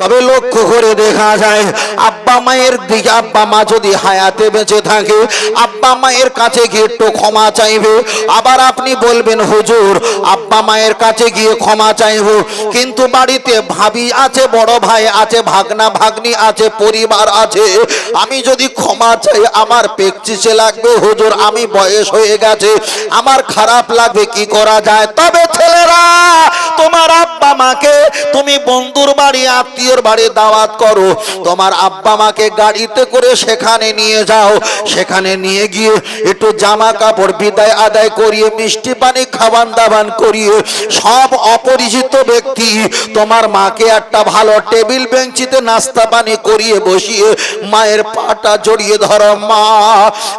তবে লক্ষ্য করে দেখা যায়, আব্বা মায়ের দিকে আব্বা মা যদি হায়াতে বেঁচে থাকে, আব্বা মায়ের কাছে গিয়ে একটু ক্ষমা চাইবে। আবার আপনি বলবেন, হুজুর, আব্বা মায়ের কাছে গিয়ে ক্ষমা চাইব। কিন্তু বাড়িতে ভাবি আছে, বড় ভাই আছে, ভাগনা ভাগ্নি আছে, পরিবার আছে। আমি যদি ক্ষমা চাই, আমার পেকচিসে লাগবে, হুজুর, আমি বয়স হয়ে গেছে, আমার খারাপ লাগবে, কি করা যায়? তবে ছেলেরা, তোমার আব্বা মাকে, তুমি বন্ধুর বাড়ি, আত্মীয়র বাড়ি দাওয়াত করো। তোমার আব্বা মাকে গাড়িতে করে সেখানে নিয়ে যাও। সেখানে নিয়ে গিয়ে একটু জামা কাপড় বিদায় আদায় করিয়ে, মিষ্টি পানি খাবান দাবান করিয়ে, সব অপরিচিত ব্যক্তি তোমার মাকে একটা ভালো টেবিল বেঞ্চিতে নাস্তা পানি করিয়ে বসিয়ে, মায়ের পাটা জড়িয়ে ধরো, মা,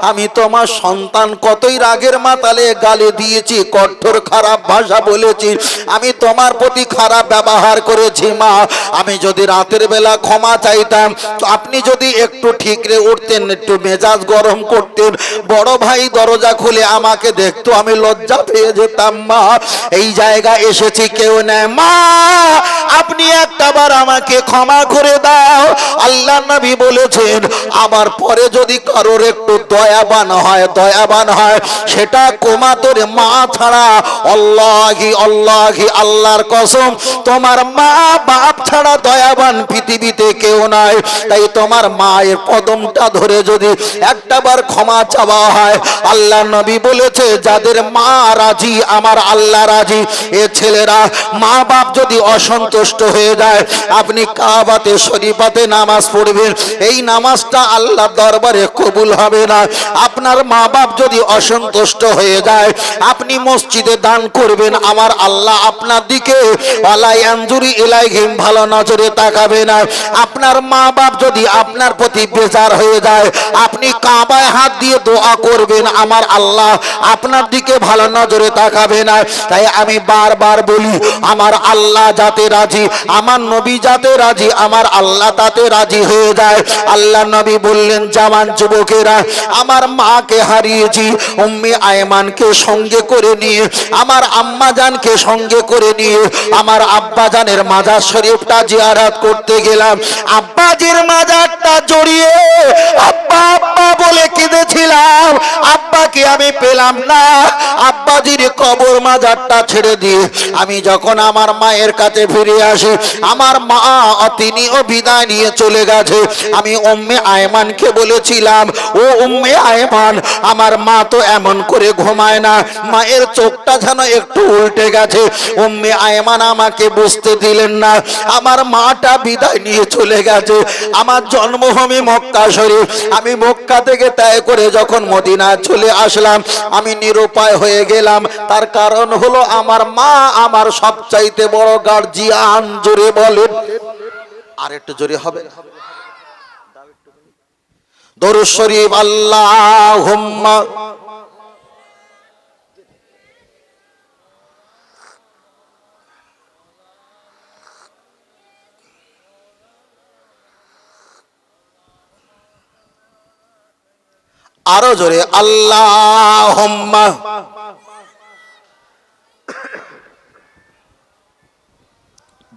আমি তোমার সন্তান কতই রাগের মাতালে গালে দিয়েছি, কঠোর খারাপ ভাষা বলেছি, আমি তোমার প্রতি খারাপ ব্যবহার করেছি, মা, আমি যদি রাতের বেলা ক্ষমা চাইতাম। তো আপনি যদি একটু ঠিকরে উঠতেন, একটু মেজাজ গরম করতেন, বড় ভাই দরজা খুলে আমাকে দেখতো, আমি লজ্জা পেয়ে যেতাম, মা। এই জায়গা এসেছি, কেউ নেয়। মা, আপনি একটাবার আমাকে ক্ষমা করে দাও। আল্লাহ নবী বলেছেন, আমার পরে যদি কারোর একটু দয়াবান হয় দয়াবান হয়, সেটা কোমাতরে মা ছাড়া অল্লাহি অল্লাহি আল্লাহর কসম। তোমার মা বাপ ছাড়া দয়াবান পৃথিবীতে কেউ নাই, তাই তোমার মায়ের কদমটা ধরে যদি একটাবার ক্ষমা চাওয়া হয়, আল্লাহ নবী বলেছে, যাদের মা রাজি, আমার আল্লাহ রাজি, এ ছেলেরা মা বাপ যদি অসন্তুষ্ট হয়ে যায়, আপনি কাবাতে, শরীফাতে নামাজ পড়বেন, এই নামাজটা আল্লাহ দরবারে কবুল হবে না। আপনার মা বাপ যদি অসন্তুষ্ট হয়ে যায়, আপনি মসজিদে দান করবেন, আমার আল্লাহ আপনার দিকে আলাই আঞ্জুরি ইলাইহিম, ভালো নজরে তাকাবে। না। আপনার মা বাপ যদি আপনার প্রতি বেজার হয়ে যায়, আপনি কাবায় হাত দিয়ে দোয়া করবেন, আমার আল্লাহ আপনার দিকে ভালো নজরে তাকাবে না। তাই আমি বারবার বলি, আমার আল্লাহ যাতে রাজি, আমার নবী যাতে রাজি, আমার আল্লাহ তাতে রাজি হয়ে যায়। আল্লাহ নবী বললেন, জামান যুবকেরা, আমার মাকে হারিয়েছি, উম্মি আয়মানকে সঙ্গে করে নিয়ে, আমার আম্মা জানকে সঙ্গে করে নিয়ে, আমার আব্বা জানের মাজার শরীফটা জিয়ারাত করতে গেলাম। আব্বাজির মাজারটা জড়িয়ে আব্বা আব্বা বলে কেঁদেছিলাম। আব্বাকে আমি পেলাম না। আব্বাজির কবর মাজারটা ছেড়ে দিয়ে আমি যখন আমার মায়ের কাছে ফিরে আসি, আমার মা তিনিও বিদায় নিয়ে চলে গেছে। আমি উম্মে আয়মানকে বলেছিলাম, ও উম্মে আয়মান, আমার মা তো এমন করে ঘুমায় না, মায়ের চোখটা যেন একটু উল্টে গেছে। উম্মে আয়মান আমাকে বুঝতে দিলেন না, আমার মাটা বিদায় নিয়ে চলে গেছে। আমার জন্মভূমি মক্কা শরীফ। আমি মক্কা থেকে ত্যাগ করে যখন মদিনা চলে আসলাম, আমি নিরুপায় হয়ে গেলাম তার কারণ হলো আমার মা আমার সবচাইতে বড় গার্জিয়ান জোরে বলেন। আর একটু জোরে হবে। আল্লাহ আরও জোরে আল্লাহ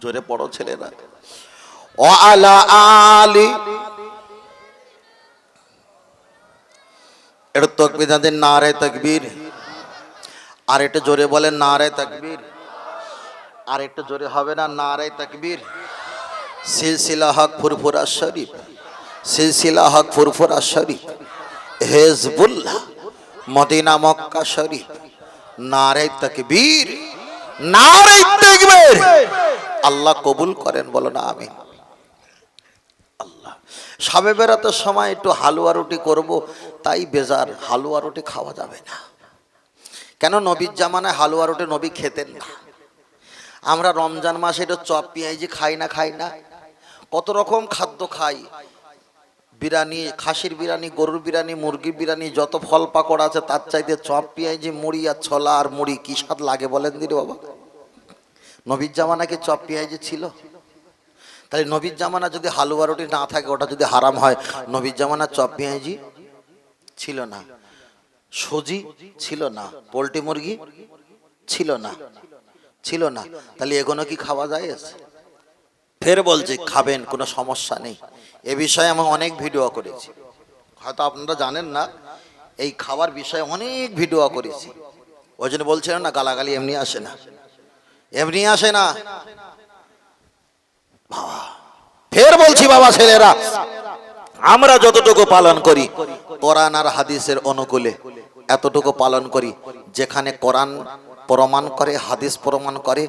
জোরে পড়ো ছেলেরা। ও আলা। আলি এটা তকবির যাদের নারে তকবীর? আর জোরে নারে তকবীর। আর একটু জোরে হবে না, নারে তকবীর। সিলসিলা হক ফুরফুরা শরীফ। সিলসিলা হক Furfura Sharif. Hezbollah, Medina Mecca শরীফ। নারে তকবীর। আল্লাহ কবুল করেন, বলো না আমি আল্লাহ। সবে বেড়াতে সময় একটু হালুয়া রুটি করব, তাই বেজার হালুয়া রুটি খাওয়া যাবে না। কেন নবীর জামানায় হালুয়া রুটি নবী খেতেন না? আমরা রমজান মাসে একটু চপ পেঁয়াজি খাই না খাই না। কত রকম খাদ্য খাই। বিরিয়ানি, খাসির বিরিয়ানি, গরুর বিরিয়ানি, মুরগির বিরিয়ানি, যত ফল পাকড় আছে তার চাইতে চপ পেঁয়াজি, মুড়ি আর ছোলা আর মুড়ি কি স্বাদ লাগে বলেন দিদি বাবা? নবীর জামানা কি চপ পেঁয়াজি ছিল? তাহলে নবীর জামানা যদি হালুয়া রুটি না থাকে, ওটা যদি হারাম হয়, নবীর জামানা চপ পেঁয়াজি ছিল না। সুজি ছিল না। পোলট্রি মুরগি ছিল না। ছিল না। তাহলে এগুলো কি খাওয়া যায়? ফের বলছি, খাবেন, কোনো সমস্যা নেই। এ বিষয়ে আমি অনেক ভিডিও করেছি। হয়তো আপনারা জানেন না এই খাবার বিষয়ে অনেক ভিডিও করেছি। ওই জন্য বলছিলেন না গালাগালি এমনি আসে না। এমনি আসে না। বাবা, ফের বলছি বাবা ছেলেরা আমরা যতটুকু পালন করি কোরআন আর হাদিসের অনুকূলে এতটুকু পালন করি যেখানে কোরআন প্রমাণ করে, হাদিস প্রমাণ করে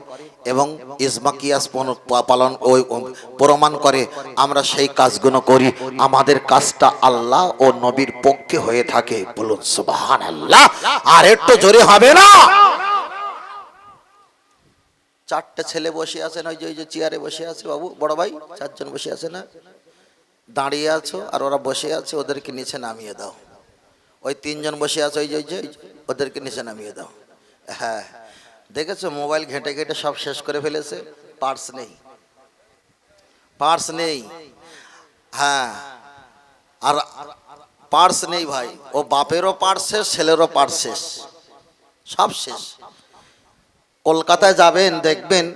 এবং ইসমাকিয়াস পালন ওই প্রমাণ করে, আমরা সেই কাজগুলো করি। আমাদের কাজটা আল্লাহ ও নবীর পক্ষে হয়ে থাকে। বলুন সুবাহান আল্লাহ আর একটু জোরে হবে না? চারটে ছেলে বসে আছেন, ওই যে ওই যে চেয়ারে বসে আছে বাবু, বড় ভাই, চারজন বসে আছে না? দাঁড়িয়ে আছো আর ওরা বসে আছে, ওদেরকে নিচে নামিয়ে দাও। ওই তিনজন বসে আছে ওই যে, ওদেরকে নিচে নামিয়ে দাও। হ্যাঁ। দেখেছ? মোবাইল ঘেঁটে ঘেঁটে সব শেষ করে ফেলেছে। পার্স নেই। পার্স নেই। হ্যাঁ। আর পার্স নেই ভাই। ও বাপেরও পার্স শেষ, ছেলেরও পার্স শেষ। সব শেষ। কলকাতায় যাবেন, দেখবেন,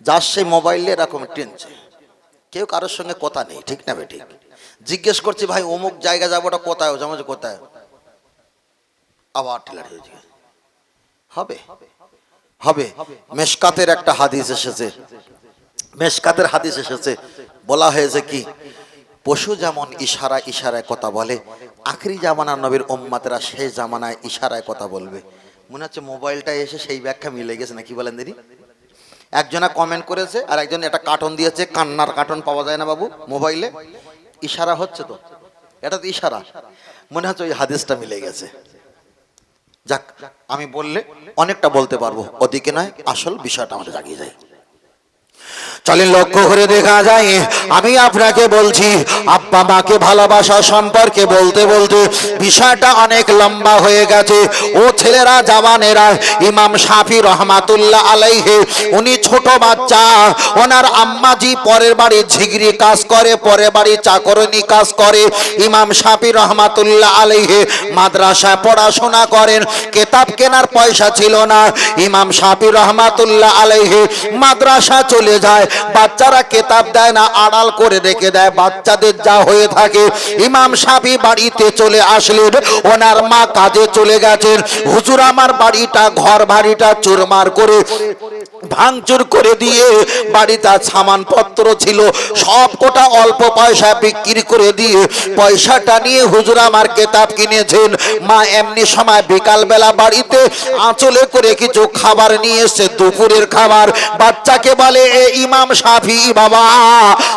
যার সেই মোবাইলে এরকম টেনছে কেউ কারোর সঙ্গে কথা নেই, ঠিক না ঠিক জিজ্ঞেস করছি, ভাই, অমুক জায়গা যাব, ওটা কোথায়? যেমন কোথায়? আবার টেলার হয়ে যাবে হবে। হবে। মেশকাতের একটা হাদিস এসেছে। মেশকাতের হাদিস এসেছে। বলা হয়েছে কি, পশু যেমন ইশারা ইশারায় কথা বলে, আখরি জামানার নবীর উম্মাতেরা সেই জামানায় ইশারায় কথা বলবে। মনে হচ্ছে মোবাইলটা এসে সেই ব্যাখ্যা মিলে গেছে না কি বলেন দিদি একজনা কমেন্ট করেছে আর একজন একটা কার্টন দিয়েছে, কান্নার কার্টন পাওয়া যায় না বাবু, মোবাইলে। ইশারা হচ্ছে তো? এটা তো ইশারা। মনে হচ্ছে ওই হাদিসটা মিলে গেছে। যাক আমি বললে অনেকটা বলতে পারব। ওদিকে নয় আসল বিষয়টা আমাদের জাগিয়ে যায় চলেন লক্ষ্য করে দেখা যায়। আমি আপনাকে বলছি আব্বা মাকে ভালোবাসা সম্পর্কে বলতে বলতে বিষয়টা অনেক লম্বা হয়ে গেছে। ও ছেলেরা জওয়ানেরা ইমাম শাফি রহমাতুল্লাহ আলাইহে উনি ছোট বাচ্চা। ওনার আম্মাজি পরের বাড়ি ঝিগড়ি কাজ করে পরের বাড়ি চাকরণী কাজ করে। ইমাম শাফি রহমাতুল্লাহ আলাইহে মাদ্রাসায় পড়াশোনা করেন। কেতাব কেনার পয়সা ছিল না। ইমাম শাফি রহমাতুল্লাহ আলাইহে মাদ্রাসা চলে যায়। বাচ্চারা কেতাব দেয় না, আড়াল করে রেখে দেয়। বাচ্চাদের যা হয়ে থাকে, ইমাম সাবি বাড়িতে চলে আসলেন। ওনার মা কাজে চলে গেছেন। হুজুর আমার বাড়িটা, ঘর বাড়িটা চুরমার করে, ভাঙচুর করে দিয়ে বাড়িতে সামানপত্র ছিল। সব কোটা অল্প পয়সা বিক্রি করে দিয়ে পয়সাটা নিয়ে হুজুর আমার কেতাব কিনেছেন। মা এমনি সময় বিকালবেলা বাড়িতে আঁচলে করে কিছু খাবার নিয়ে এসে দুপুরের খাবার। বাচ্চাকে বলে, এ ইমাম সাফি বাবা।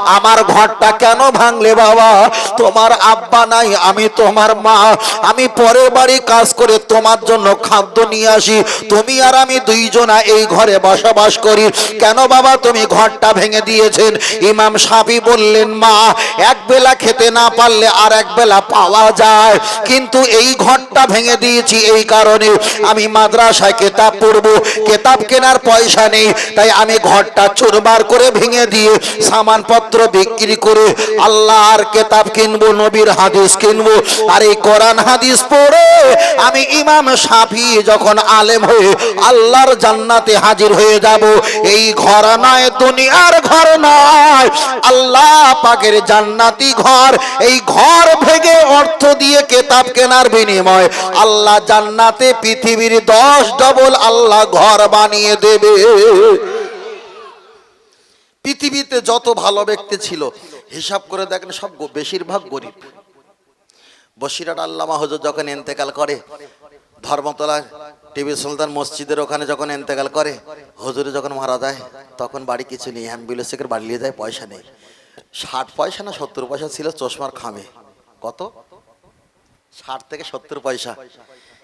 আমার ঘরটা কেন ভাঙলে বাবা? তোমার আব্বা নাই, আমি তোমার মা। আমি পরের বাড়ি কাজ করে তোমার জন্য খাদ্য নিয়ে আসি। তুমি আর আমি দুইজনা এই ঘরে বসবাস করি। কেন বাবা তুমি ঘরটা ভেঙে দিয়েছেন? ইমাম সাফি বললেন, মা, এক বেলা খেতে না পারলে আর এক বেলা পাওয়া যায়। কিন্তু এই ঘরটা ভেঙে দিয়েছি এই কারণে। আমি মাদ্রাসায় কেতাব পড়ব। কেতাব কেনার পয়সা নেই। তাই আমি ঘরটা চুরবার করে ভেঙে দিয়ে সামানপত্র বিক্রি করে আল্লাহর কেতাব কিনবো, নবীর হাদিস কিনবো, আর এই কোরআন হাদিস পড়ে আমি ইমাম সাফি যখন আলেম হয়ে আল্লাহর জান্নাতে হাজির হয়ে যাব, এই ঘর নয়, দুনিয়ার ঘর নয়, আল্লাহ পাকের জান্নাতি ঘর, এই ঘর ভেঙে অর্থ দিয়ে কেতাব কেনার বিনিময়, আল্লাহ জান্নাতে পৃথিবীর দশ ডবল আল্লাহ ঘর বানিয়ে দেবে। পৃথিবীতে যত ভালো ব্যক্তি ছিল, হিসাব করে দেখেন সব বেশিরভাগ গরিব। বসিরাট আল্লামা হজর যখন এন্তেকাল করে, ধর্মতলা টিভি সুলতান মসজিদের ওখানে যখন এন্তেকাল করে, হুজুরে যখন মারা যায়, তখন বাড়ি কিছু নেই অ্যাম্বুলেন্সে করে বাড়ি নিয়ে যায়, পয়সা নেই। ষাট পয়সা না সত্তর পয়সা ছিল চশমার খামে। কত? ষাট থেকে সত্তর পয়সা।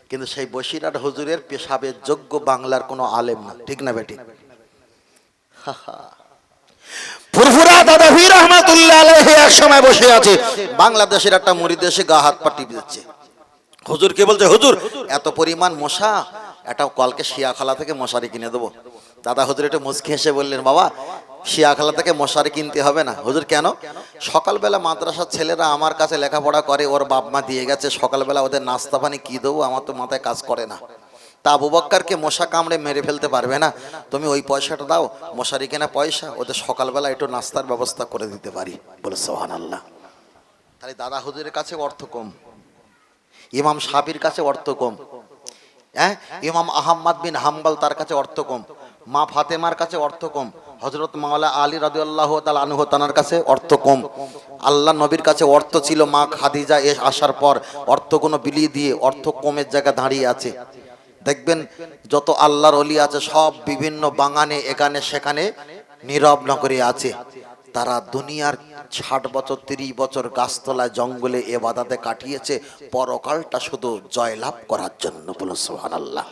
কিন্তু সেই বসিরাট হজুরের পেশাবের যোগ্য বাংলার কোনো আলেম না। ঠিক না বেটি? ফুরফুরা দাদা হুই রহমাতুল্লাহ আলাইহি এক সময় বসে আছে। বাংলাদেশের একটা মুড়ি দেশে গা হাত পা টিপে দিচ্ছে। হুজুর কে বলছে, হুজুর, এত পরিমাণ মশা একটা কলকে শিয়াখালা থেকে মশারি কিনে দেবো। দাদা হুজুর একটু মুচকি হেসে বললেন, বাবা, শিয়াখালা থেকে মশারি কিনতে হবে না। হুজুর, কেন? সকালবেলা মাদ্রাসার ছেলেরা আমার কাছে লেখাপড়া করে, ওর বাপ মা দিয়ে গেছে, সকালবেলা ওদের নাস্তা পানি কি দেবো, আমার তো মাথায় কাজ করে না। তা আবু বক্কারকে মশা কামড়ে মেরে ফেলতে পারবে না। তুমি ওই পয়সাটা দাও, মশারি কেনা পয়সা, ওদের সকালবেলা একটু নাস্তার ব্যবস্থা করে দিতে পারি, বলে সোহান আল্লাহ তাহলে দাদা হুজুরের কাছে অর্থ কম, ইমাম সাবির কাছে অর্থ কম হ্যাঁ? ইমাম আহম্মদ বিন হাম্বাল তার কাছে অর্থ কম, মা ফাতেমার কাছে অর্থ কম হজরত মাওলা আলী রাদিউল্লাহ তাল আনহু তানার কাছে অর্থ কম। আল্লাহ নবীর কাছে অর্থ ছিল, মা খাদিজা এ আসার পর অর্থ কোনো বিলিয়ে দিয়ে অর্থ কমের জায়গা দাঁড়িয়ে আছে। দেখবেন যত আল্লাহর অলি আছে, সব বিভিন্ন বাগানে, এখানে, সেখানে নীরব নগরে আছে। তারা দুনিয়ার ষাট বছর, তিরিশ বছর গাছতলায়, জঙ্গলে এ বাদাতে কাটিয়েছে। পরকালটা শুধু জয়লাভ করার জন্য বলো সোহান আল্লাহ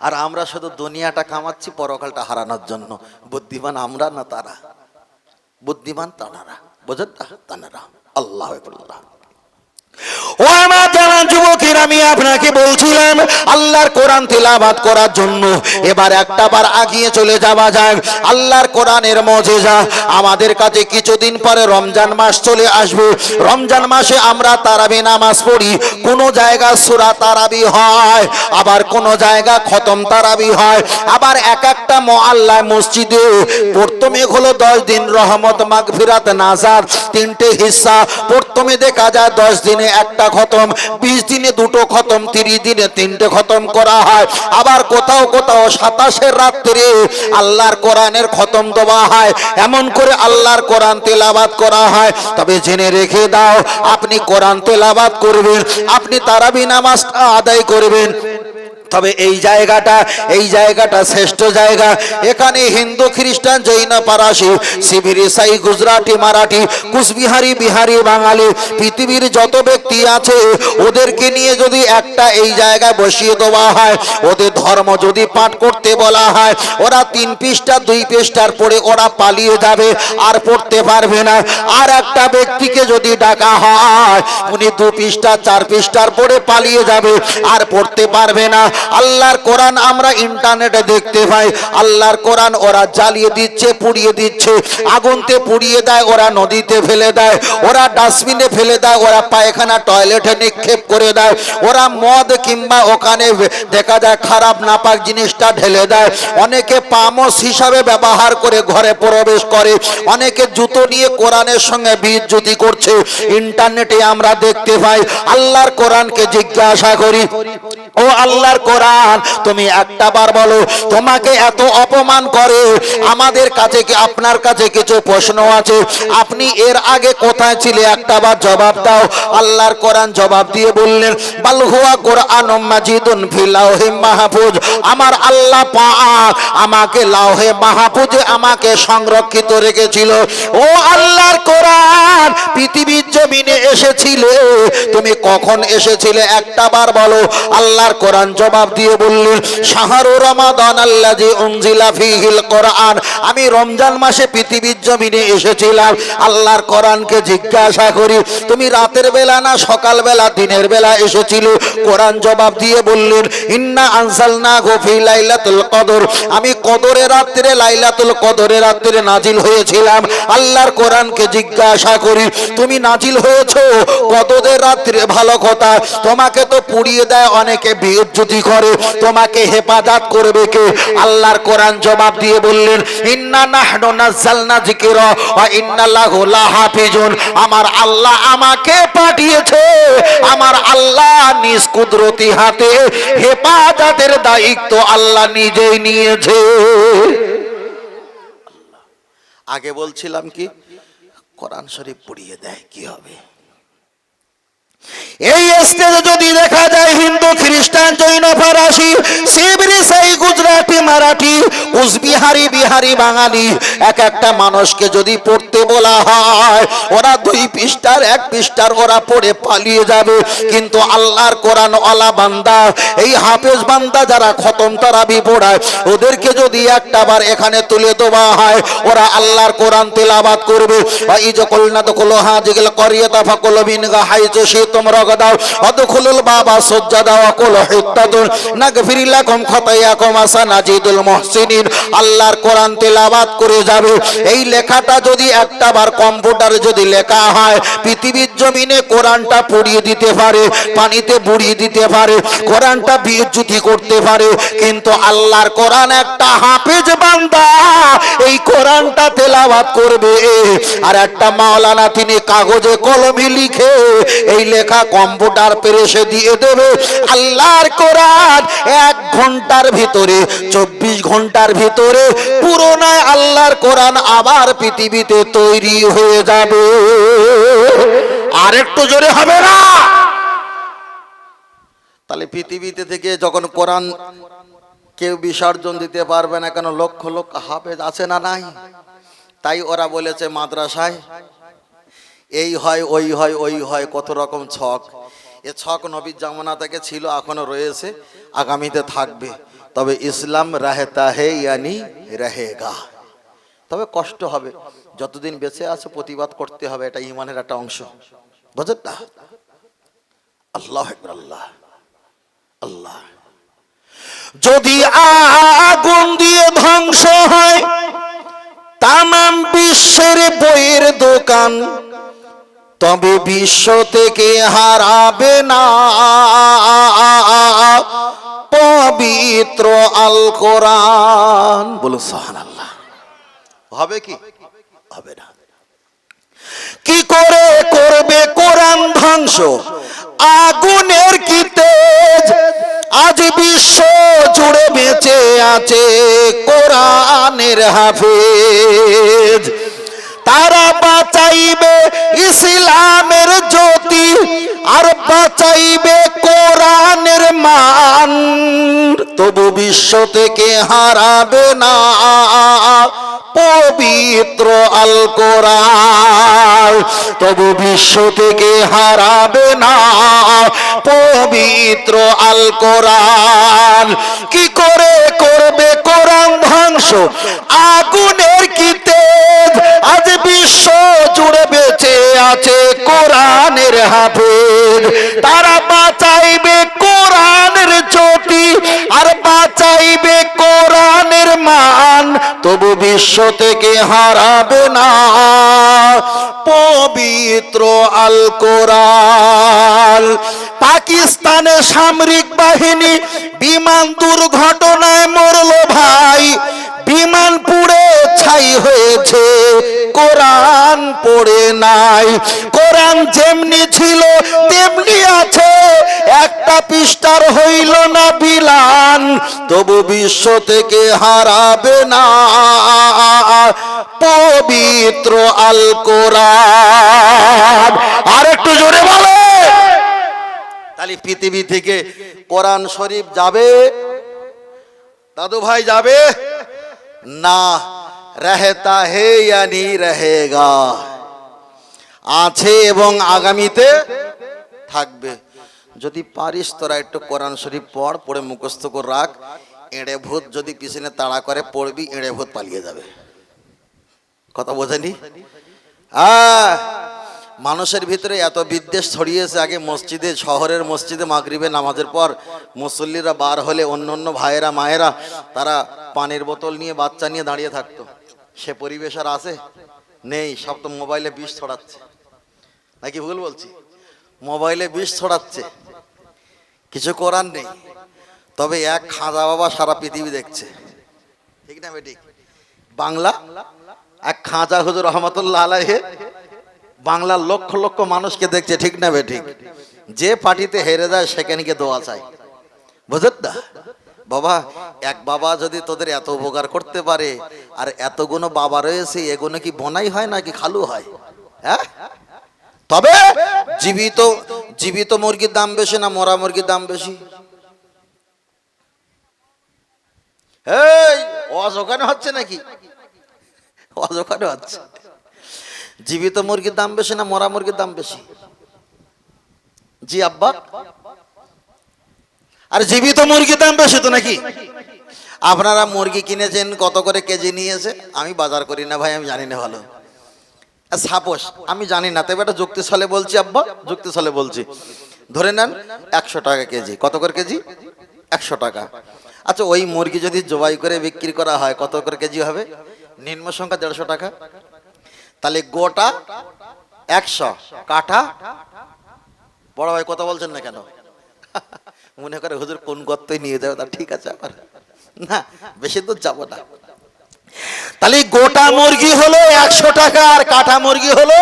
আর আমরা শুধু দুনিয়াটা কামাচ্ছি, পরকালটা হারানোর জন্য। বুদ্ধিমান আমরা না তারা? বুদ্ধিমান তানারা। বোঝেন তানারা। আল্লাহ আল্লাহ ও আমার জানা যুবকের আমি আপনাকে বলছিলাম, আল্লাহর কোরআন তেলাবাদ করার জন্য। এবার একটা বার আগিয়ে চলে যাওয়া যাক। আল্লাহর কোরআনের মজেজা। আমাদের কাছে কিছুদিন পরে রমজান মাস চলে আসবে। রমজান মাসে আমরা তারাবি নামাজ পড়ি। কোন জায়গা সুরা তারাবি হয়, আবার কোন জায়গা খতম তারাবি হয়। আবার এক একটা মোয়াল্লায় মসজিদে প্রথমে হলো দশ দিন রহমত, মাগফিরাত নাজার তিনটে হিস্সা প্রথমে দেখা যায় দশ দিনে একটা খতম, বিশ দিনে দুটো খতম, তিরিশ দিনে তিনটে খতম করা হয়। আবার কোথাও কোথাও সাতাশের রাত্রে আল্লাহর কোরআনের খতম দেওয়া হয়। এমন করে আল্লাহর কোরআন তেলাবাদ করা হয়। তবে জেনে রেখে দাও, আপনি কোরআন তেলাবাদ করবেন, আপনি তারাবি নামাজটা আদায় করবেন। তবে এই জায়গাটা এই জায়গাটা শ্রেষ্ঠ জায়গা। এখানে হিন্দু, খ্রিস্টান, জৈন, পারাসি, শিবিরি সাই গুজরাটি, মারাঠি, কুচবিহারি, বিহারি, বাঙালি, পৃথিবীর যত ব্যক্তি আছে, ওদেরকে নিয়ে যদি একটা এই জায়গায় বসিয়ে দেওয়া হয়, ওদের ধর্ম যদি পাঠ করতে বলা হয়, ওরা তিন পৃষ্ঠা, দুই পৃষ্ঠার পরে ওরা পালিয়ে যাবে, আর পড়তে পারবে না। আর একটা ব্যক্তিকে যদি ডাকা হয়, উনি দু পৃষ্ঠা, চার পৃষ্ঠার পরে পালিয়ে যাবে, আর পড়তে পারবে না। আল্লাহর কোরআন আমরা ইন্টারনেটে দেখতে পাই। আল্লাহর কোরআন ওরা জ্বালিয়ে দিচ্ছে, পুড়িয়ে দিচ্ছে। আগুনতে পুড়িয়ে দেয়, ওরা নদীতে ফেলে দেয়। ওরা ডাস্টবিনে ফেলে দেয়, ওরা পায়খানা, টয়লেটে নিক্ষেপ করে দেয়। ওরা মদ কিংবা ওখানে দেখা যায় খারাপ নাপাক জিনিসটা ঢেলে দেয়। অনেকে পামস হিসাবে ব্যবহার করে ঘরে প্রবেশ করে। অনেকে জুতো নিয়ে কোরআনের সঙ্গে বিদ্যুতি করছে। ইন্টারনেটে আমরা দেখতে পাই, আল্লাহর কোরআনকে জিজ্ঞাসা করি, ও আল্লাহর কোরআন, তুমি একটা বার বলো, তোমাকে এত অপমান করে? আমাদের কাছে কি, আপনার কাছে কিছু প্রশ্ন আছে? আপনি এর আগে কোথায় ছিলে? একটা বার জবাব দাও। আল্লাহর কোরআন জবাব দিয়ে বললেন বালহুয়া কোরআন মাজিদুন ফি লাউহি মাহফুজ। আমার আল্লাহ পাক আমাকে লাউহে মাহফুজে আমাকে সংরক্ষিত রেখেছিল। ও আল্লাহর কোরআন, পৃথিবীর জমিনে এসেছিলে। তুমি কখন এসেছিলে একটা বার বলো। আল্লাহর কোরআন জবাব দিয়ে বললেন, শাহরু রমাদান আল্লাজি উনজিলা ফিহিল কোরআন। আমি রমজান মাসে পৃথিবীর জমিনে এসেছিলাম। আল্লাহর কোরআনকে জিজ্ঞাসা করি, তুমি রাতের বেলা না সকাল বেলা দিনের বেলা এসেছিল। কোরআন জবাব দিয়ে বললেন, ইন্না আনসালনা গফি লাইলাতুল কদর। আমি কদরে রাত্রে, লাইলাতুল কদরে রাত্রে নাজিল হয়েছিলাম। আল্লাহর কোরআনকে জিজ্ঞাসা করি, তুমি নাজিল হয়েছো? কদরের রাত্রে, ভালো কথা। তোমাকে তো পুড়িয়ে দেয় অনেকে বিদ্যুতি করে। তোমাকে হেফাজত করবে কে? আল্লাহর কোরআন জবাব দিয়ে বললেন, ইন্না নাহনু নাযালনা যিকরা ওয়া ইন্না লাহু লাহাফিজুন। আমার আল্লাহ আমাকে পাঠিয়েছে। আমার আল্লাহ নিজ কুদরতি হাতে হেফাজতের দায়িত্ব আল্লাহ নিজেই নিয়েছে। আগে বলছিলাম কি, কোরআন শরীফ পড়িয়ে দেয়, কি হবে? এই স্টেজে যদি দেখা যায় হিন্দু, খ্রিস্টান, জৈন, ফরাসি, শিবরি, সেই গুজরাটি, মারাঠি, কুচবিহারি, বিহারি, বাঙালি, এক একটা মানুষকে যদি পড়তে বলা হয়, ওরা দুই পৃষ্ঠার, এক পৃষ্ঠার ওরা পড়ে পালিয়ে যাবে। কিন্তু আল্লাহর কোরআন ওয়ালা বান্দা, এই হাফেজ বান্দা যারা খতম তারাবি পড়ায়, ওদেরকে যদি একটা বার এখানে তুলে দেওয়া হয়, ওরা আল্লাহর কোরআন তেলাবাদ করবে। এই যে কলনা তো কলো হা করিয়ে তাফা কলো বিনগা হাইছে সে তোমরা দাও। অদখুলুল বাবা সজ্জা দাও অকুল হিত্তাদুন নাগফিরিলাকুম খাতায়াকুম আসানাজিদুল মুহসিনিন। আল্লাহর কোরআন তেলাবাদ করে যাবে। এই লেখাটা যদি একটা বার কম্পিউটারে যদি লেখা হয়, পৃথিবীর জমিনে কোরআনটা পড়িয়ে দিতে পারে, পানিতে বুড়িয়ে দিতে পারে, কোরআনটা বিচ্যুতি করতে পারে, কিন্তু আল্লাহর কোরআন একটা হাফেজ বান্দা, এই কোরআনটা তেলাওয়াত করবে। আর একটা মাওলানা তিনি কাগজে কলমে লিখে এই লেখা কম্পিউটার প্রেসে দিয়ে দেবে। আল্লাহর কোরআন এক ঘণ্টার ভিতরে, চব্বিশ ঘণ্টার ভিতরে পুরোনায় আল্লাহর কোরআন আবার পৃথিবীতে তৈরি হয়ে যাবে। আর একটু জোরে হবে না? তাহলে পৃথিবীতে থেকে যখন কোরআন কেউ বিসর্জন দিতে পারবে না কেন, লক্ষ লক্ষ হাফেজ আছে না নাই? তাই ওরা বলেছে, মাদ্রাসায় এই হয়, ওই হয় ওই হয়, কত রকম ছক। এ ছক নবীর জামানা থেকে ছিল, এখনও রয়েছে, আগামীতে থাকবে। তবে ইসলাম রাহেতা হে ইয়ানি রাহেগা। তবে কষ্ট হবে, যতদিন বেঁচে আছে প্রতিবাদ করতে হবে, এটা ইমানের একটা অংশ। বুঝেন না? আল্লাহ আল্লাহ আল্লাহ। যদি আগুন দিয়ে ধ্বংস হয়, তামাম বিশ্বের বইয়ের দোকান, তবে বিশ্ব থেকে হারাবে না। পবিত্র আল কোরআন বলুন সোহান আল্লাহ হবে কি? হবে না। কি করে করবে কোরআন ধ্বংস? আগুনের কি তেজ? আজ বিশ্ব জুড়ে বেঁচে আছে কোরআনের হাফেজ। তারা বাঁচাইবে ইসলামের জ্যোতি, আর বাঁচাইবে কোরআনের মান। তবু বিশ্ব থেকে হারাবে না। পবিত্র আল কোরআন তবু বিশ্ব থেকে হারাবে না। পবিত্র আল কোরআন কি করে করবে কোরআন ধ্বংস? আগুনের কি তেজ? আজ বিশ্ব জুড়ে বেঁচে আছে কোরআনের হাফেজ। তারা বাঁচাইবে কোরআনের জ্যোতি আর বাঁচাইবে কোরআনের মান। তবু বিশ্ব থেকে হারাবে না। পবিত্র আল কোরআন পাকিস্তানের সামরিক বাহিনী বিমান দুর্ঘটনায় মরল ভাই। বিমান পুড়ে ছাই হয়েছে। কোরআন পড়ে নাই। ছিল, তেমনি আছে। একটা পৃষ্ঠার হইল না বিলান তবু বিশ্ব থেকে হারাবে না। পবিত্র আল কোরআন আর একটু জোরে বলো। তাহলে পৃথিবী থেকে কোরআন শরীফ যাবে? দাদু ভাই যাবে? না, রহেতা হে ইয়ানি রহেগা। আছে এবং আগামীতে থাকবে। যদি পারিস তোরা একটু কোরআন শরীফ পড়, পড়ে মুখস্থ করে রাখ। এড়ে ভূত যদি পিছনে তাড়া করে, পড়বি, এড়ে ভূত পালিয়ে যাবে। কথা বোঝেনি? মানুষের ভিতরে এত বিদ্বেষ ছড়িয়েছে, আগে মসজিদে, শহরের মসজিদে, মাগরিবে নামাজের পর মুসল্লিরা বার হলে অন্য অন্য ভাইয়েরা, মায়েরা, তারা পানির বোতল নিয়ে, বাচ্চা নিয়ে দাঁড়িয়ে থাকতো। সে পরিবেশ আর আছে? নেই, সব তো মোবাইলে বিষ ছড়াচ্ছে। নাকি ভুল বলছি? মোবাইলে বিষ ছড়াচ্ছে। কিছু করার নেই। তবে এক খাজা বাবা সারা পৃথিবী দেখছে। ঠিক না বেটি? বাংলা? এক খাজা হুজুর রহমতুল্লাহ আলাইহে বাংলার লক্ষ লক্ষ মানুষকে দেখছে, ঠিক না বে ঠিক যে পার্টিতে হেরে যায়, সেখানে গিয়ে দোয়া চাই বুঝত না? বাবা, এক বাবা যদি তোদের এত উপকার করতে পারে, আর এতগুলো বাবা রয়েছে এগুলো কি বনাই হয় নাকি খালু হয়? হ্যাঁ? তবে জীবিত জীবিত মুরগির দাম বেশি না মরা মুরগির দাম বেশি? হচ্ছে নাকি? ওখানে হচ্ছে। জীবিত মুরগির দাম বেশি না মরা মুরগির দাম বেশি? জি আব্বা? আর জীবিত মুরগির দাম বেশি তো নাকি? আপনারা মুরগি কিনেছেন, কত করে কেজি নিয়েছে? আমি বাজার করি না ভাই, আমি জানি না ভালো। সাপোস আমি জানি না, তবে এটা যুক্তি ছলে বলছি আব্বা যুক্তি ছলে বলছি। ধরে নেন, একশো টাকা কেজি। কত করে কেজি? একশো টাকা। আচ্ছা ওই মুরগি যদি জবাই করে বিক্রি করা হয়, কত করে কেজি হবে? নিম্ন সংখ্যা দেড়শো টাকা। তাহলে গোটা একশো। কাঠা? বড় ভাই, কথা বলছেন না কেন? মনে করে, হুজুর, কোন গর্তই নিয়ে যাবে তা ঠিক আছে আবার না, বেশি দূর যাব না। তাহলে গোটা মুরগি হলো একশো টাকা আর কাঠা মুরগি হলো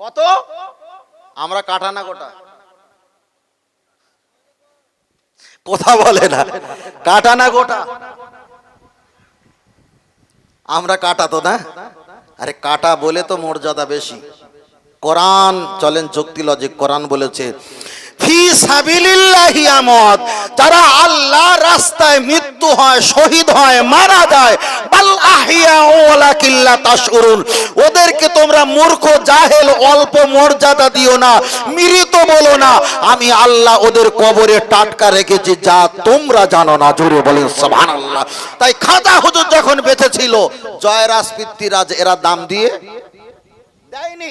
কত? আমরা কাঠা না গোটা? কথা বলে না। কাটা না গোটা? আমরা কাটা তো না? আরে কাটা বলে তো মর্যাদা বেশি। কোরআন চলেন যুক্তি লজিক, কোরআন বলেছে আল্লাহ রাস্তায় মৃত্যু হয়, শহীদ হয়, মারা যায় ওদেরকে তোমরা মূর্খ, জাহেল, অল্প মর্যাদা দিও না, মৃত বলো না। আমি আল্লাহ ওদের কবরে টাটকা রেখেছি যা তোমরা জানো না। জোরে বলেন তাই খাজা হুজুর যখন বেঁচে ছিল জয়রাজ পিতৃরাজ এরা দাম দিয়ে দেয়নি।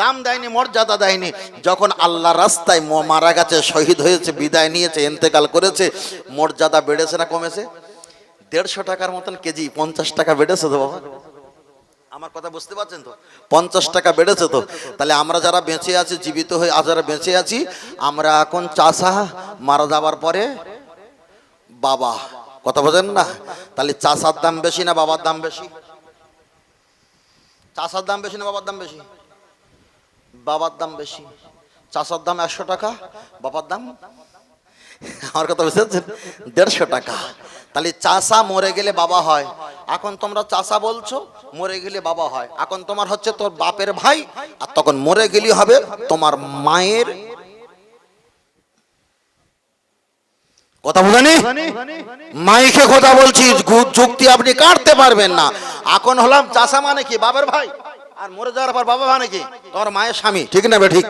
দাম দেয়নি, মর্যাদা দেয়নি। যখন আল্লাহ রাস্তায় মারা গেছে, শহীদ হয়েছে, বিদায় নিয়েছে, ইন্তেকাল করেছে, মর্যাদা বেড়েছে না কমেছে? দেড়শো টাকার মতন কেজি, পঞ্চাশ টাকা বেড়েছে তো বাবা। আমার কথা বুঝতে পারছেন তো? পঞ্চাশ টাকা বেড়েছে তো? তাহলে আমরা যারা বেঁচে আছি, জীবিত হয়ে আজ যারা বেঁচে আছি, আমরা এখন চাষা, মারা যাবার পরে বাবা। কথা বোঝেন না? তাহলে চাষার দাম বেশি না বাবার দাম বেশি? চাষার দাম বেশি না বাবার দাম বেশি? বাবার দাম বেশি চাষার দাম একশো টাকা, বাবার দাম আমার কথা বুঝতে দেড়শো টাকা। তাহলে চাষা মরে গেলে বাবা হয়। এখন তোমরা চাষা বলছো, মরে গেলে বাবা হয়। এখন তোমার হচ্ছে তোর বাপের ভাই, আর তখন মরে গেলে হবে তোমার মায়ের। কথা বুঝানি? মাইকে কথা বলছি যুক্তি আপনি কাটতে পারবেন না। এখন হলাম চাষা মানে কি? বাবার ভাই? আর মরে যাওয়ার পর বাবা মানে কি? তোমার মায়ের স্বামী ঠিক না ঠিক?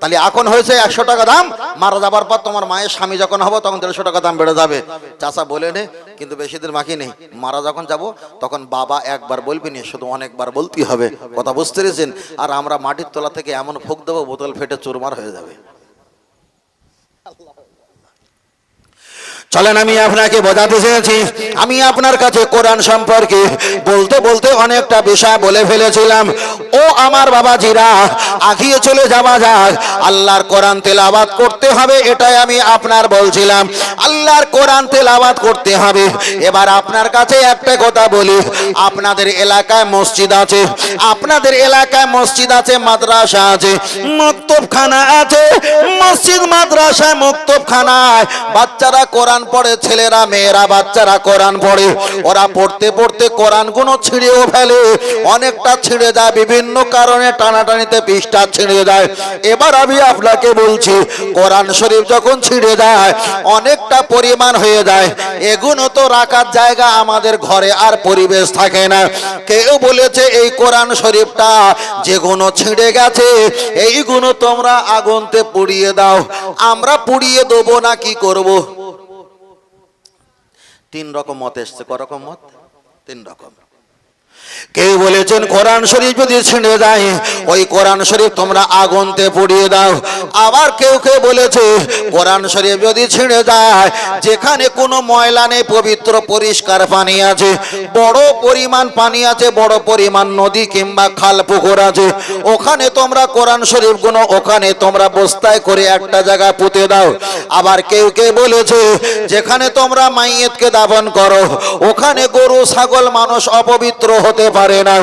তাহলে এখন হয়েছে একশো টাকা দাম মারা যাবার পর তোমার মায়ের স্বামী যখন হব তখন দেড়শো টাকা দাম বেড়ে যাবে। চাষা বলে নে কিন্তু বেশি দিন বাকি নেই। মারা যখন যাব তখন বাবা একবার বলবি নি শুধু অনেকবার বলতেই হবে। কথা বুঝতে পেরেছেন? আর আমরা মাটির তোলা থেকে এমন ফুক দেবো বোতল ফেটে চুরমার হয়ে যাবে। চলেন, আমি আপনাকে বোঝাতে চেয়েছি। আমি আপনার কাছে কোরআন সম্পর্কে বলতে বলতে অনেকটা বিষয় বলে ফেলেছিলাম। ও আমার বাবাজিরা, আগিয়ে চলে যাওয়া যাক। আল্লাহর কোরআন তেলাবাদ করতে হবে, এটাই আমি আপনার বলছিলাম। আল্লাহর কোরআন তেলাবাদ করতে হবে। এবার আপনার কাছে একটা কথা বলি। আপনাদের এলাকায় মসজিদ আছে, আপনাদের এলাকায় মসজিদ আছে, মাদ্রাসা আছে, মক্তবখানা আছে, মসজিদ, মাদ্রাসায় মক্তবখানায়। বাচ্চারা কোরআন পড়ে, ছেলেরা, মেয়েরা, বাচ্চারা কোরআন পড়ে। ওরা পড়তে পড়তে কোরআনগুলো ছিঁড়েও ফেলে। অনেকটা ছিঁড়ে যায়, বিভিন্ন কারণে টানাটানিতে পৃষ্ঠা ছিঁড়ে যায়। এবার আমি আপনাকে বলছি, কোরআন শরীফ যখন ছিঁড়ে যায়, অনেকটা পরিমাণ হয়ে যায়। এগুলো তো রাখার জায়গা আমাদের ঘরে আর পরিবেশ থাকে না। কেউ বলেছে, এই কোরআন শরীফটা যেগুলো ছিঁড়ে গেছে, এইগুলো তোমরা আগুনতে পুড়িয়ে দাও। আমরা পুড়িয়ে দেবো না, কি করব? তিন রকম মত এসছে। ক রকম মত? তিন রকম। কেউ বলেছেন, কোরআন শরীফ যদি ছিঁড়ে যায়, ওই কোরআন শরীফ তোমরা আগুনতে পুড়িয়ে দাও। আবার কেউ কেউ বলেছে, কোরআন শরীফ যদি ছিঁড়ে যায়, যেখানে কোনো ময়লা নেই, পবিত্র পরিষ্কার পানি আছে, বড় পরিমাণ পানি আছে, বড় পরিমাণ নদী কিংবা খাল পুকুর আছে, ওখানে তোমরা কোরআন শরীফগুলো ওখানে তোমরা বস্তায় করে একটা জায়গা পুঁতে দাও। আবার কেউ কেউ বলেছে, যেখানে তোমরা মাইয়েতকে দাফন করো, ওখানে গরু, ছাগল, মানুষ অপবিত্র হতে পারে না।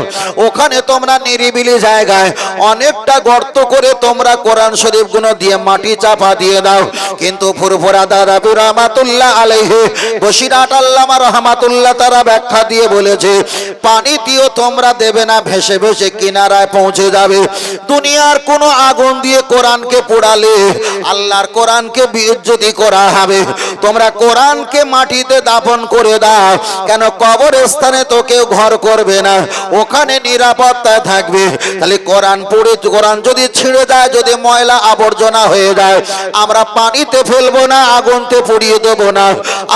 ওখানে তোমরা নিরিবিলি জায়গায় অনেকটা গর্ত করে তোমরা কোরআন শরীফগুলো দিয়ে মাটি চাপা দিয়ে দাও। কিন্তু ফুরফুরা দাদা রহমাতুল্লাহ আলাইহি বসিরাট আল্লামা রহমাতুল্লাহ তারা ব্যাখ্যা দিয়ে বলেছে, পানি দিয়েও তোমরা দেবে না, ভেসে ভেসে কিনারায় পৌঁছে যাবে। দুনিয়ার কোনো আগুন দিয়ে কোরআনকে পোড়ালে আল্লাহর কোরআনকে বিজ্জতি করা হবে। তোমরা কোরআনকে মাটিতে দাফন করে দাও। কেন কবরস্থানে তো কেউ ঘর করবে না, ওখানে নিরাপত্তা থাকবে। তাহলে কোরআন পড়ে, কোরআন যদি ছিঁড়ে যায়, যদি ময়লা আবর্জনা হয়ে যায়, আমরা পানিতে ফেলব না, আগুনতে পুড়িয়ে দেবো না।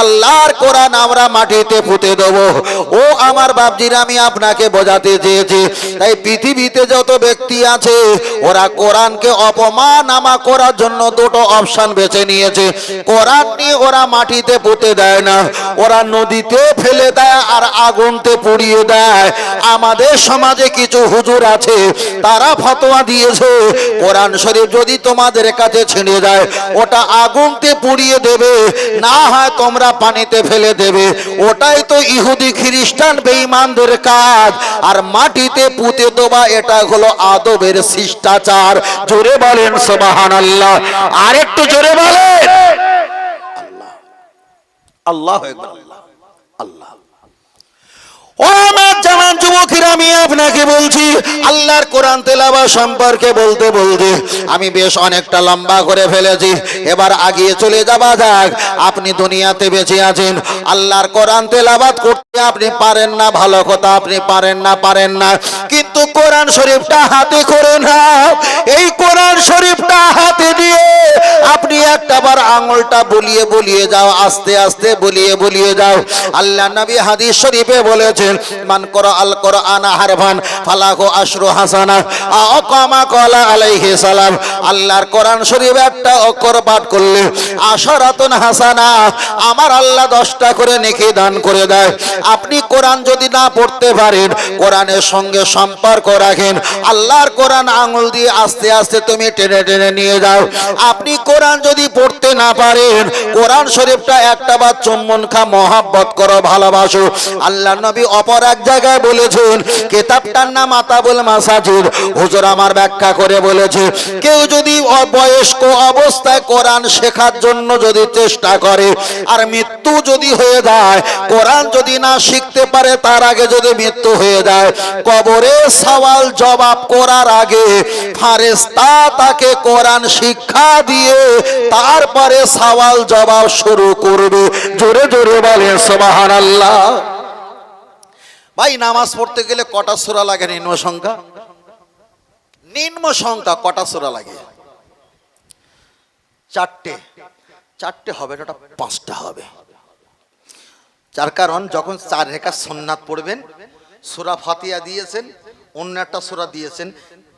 আল্লাহর কোরআন আমরা মাটিতে পুঁতে দেবো। ও আমার বাপজিরা, আমি আপনাকে বোঝাতে চেয়েছি। তাই পৃথিবীতে যত ব্যক্তি আছে, ওরা কোরআনকে অপমানামা করার জন্য দুটো অপশন বেছে নিয়েছে। কোরআন নিয়ে ওরা মাটিতে পুঁতে দেয় না। ওরা নদীতে ফেলে দেয় আর আগুনতে পুড়িয়ে দেয়। আমাদের সমাজে কিছু হুজুর আছে, তারা ফতোয়া দিয়েছে, কোরআন শরীফ যদি তোমাদের কাছে ছিঁড়ে যায়, ওটা আগুনতে পুড়িয়ে দেবে, না হয় তোমরা পানিতে ফেলে দেবে। ওটাই তো ইহুদি খ্রিস্টান বেঈমানদের কাজ, আর মাটিতে পুঁতে দেওয়া এটা হলো আদবের শিষ্টাচার। জোরে বলেন সোবাহান আল্লাহ আর একটু জোরে বলেন। আল্লাহ। আল্লাহ আল্লাহ ও আমার জামান যুবকেরা আমি আপনাকে বলছি, আল্লাহর কোরআন তেলাবা সম্পর্কে বলতে বলতে আমি বেশ অনেকটা লম্বা করে ফেলেছি। এবার আগিয়ে চলে যাবা যাক, আপনি দুনিয়াতে বেঁচে আছেন। আল্লাহর কোরআন তেলাবাত করতে আপনি পারেন না, ভালো কথা আপনি পারেন না পারেন না। কিন্তু কোরআন শরীফটা হাতে করে না এই কোরআন শরীফটা হাতে দিয়ে আপনি একটা বার আঙুলটা বলিয়ে বলিয়ে যাও, আস্তে আস্তে বলিয়ে বলিয়ে যাও। আল্লাহ নবী হাদিস শরীফে বলেছেন, মান করা আল কোরআন হারফান ফালাহু আশরু হাসানা আকামা কলা আলাইহি সালাম। আল্লাহর কোরআন শরীফ একটা অক্ষর পাঠ করলে, আশরাতুন হাসানা, আমার আল্লাহ দশটা করে নেকি দান করে দেয়। আপনি কোরআন যদি না পড়তে পারেন, কোরআনের সঙ্গে সম্পর্ক রাখেন। আল্লাহর কোরআন আঙুল দিয়ে আস্তে আস্তে তুমি টেনে টেনে নিয়ে যাও। আপনি কোরআন যদি পড়তে না পারেন, কোরআন শরীফটা একটা বার চুম্বন খা মহাব্বত করো, ভালোবাসো। আল্লাহ নবী অপর এক জায়গায় বলেছেন কেতাবটার নাম আতাবুল মাসাজিদ। হুজুর আমার ব্যাখ্যা করে বলেছে, কেউ যদি বয়স্ক অবস্থায় কোরআন শেখার জন্য যদি চেষ্টা করে, আর মৃত্যু যদি হয়ে যায়, কোরআন যদি না শিখতে পারে, তার আগে যদি মৃত্যু হয়ে যায়, কবরে সওয়াল জবাব করার আগে ফারেস্তা তাকে কোরআন শিক্ষা দিয়ে তারপরে সওয়াল জবাব শুরু করবে। জোরে জোরে বলে সোবাহান আল্লাহ ভাই, নামাজ পড়তে গেলে কটা সুরা লাগে নিম্ন সংখ্যা? নিম্ন সংখ্যা কটা সুরা লাগে? চারটে। চারটে হবে ওটা পাঁচটা হবে। যার কারণ, যখন চার রেখা সন্ন্যাত পড়বেন, সুরা ফাতিয়া দিয়েছেন, অন্য একটা সুরা দিয়েছেন,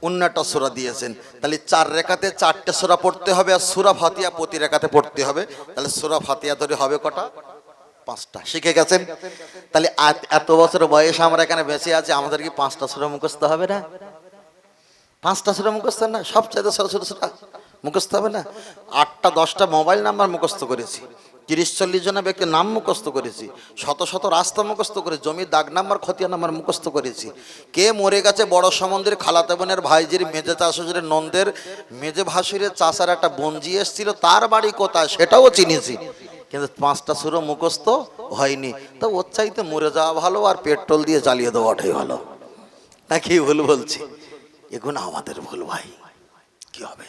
অন্য একটা সুরা দিয়েছেন। তাহলে চার রেখাতে চারটে সুরা পড়তে হবে আর সুরা ফাতিয়া প্রতি রেখাতে পড়তে হবে। তাহলে সুরা ফাতিয়া ধরে হবে কটা? পাঁচটা শিখে গেছেন তাহলে এত বছর বয়স আমরা এখানে বেঁচে আছি, আমাদের কি পাঁচটা সুরা মুখস্থ হবে না? পাঁচটা সুরা মুখস্থ না? সবচাইতে ছোট ছোট সুরা মুখস্থ হবে না? আটটা, দশটা মোবাইল নাম্বার মুখস্থ করেছি। তিরিশ, চল্লিশ জনের ব্যক্তির নাম মুখস্থ করেছি। শত শত রাস্তা মুখস্থ করে জমির দাগ নাম্বার, খতিয়া নাম্বার মুখস্থ করেছি। কে মরে গেছে বড় সমন্দির খালাতে বোনের ভাইজির মেজে চাষের নন্দের, মেজে ভাসুরের চাষার একটা বঞ্জি এসেছিল, তার বাড়ি কোথায় সেটাও চিনেছি। কিন্তু পাঁচটা সুরও মুখস্ত হয়নি। তো ওর চাইতে মরে যাওয়া ভালো আর পেট্রোল দিয়ে জ্বালিয়ে দেওয়াটাই ভালো। নাকি ভুল বলছি? এগুলো আমাদের ভুল ভাই। কি হবে?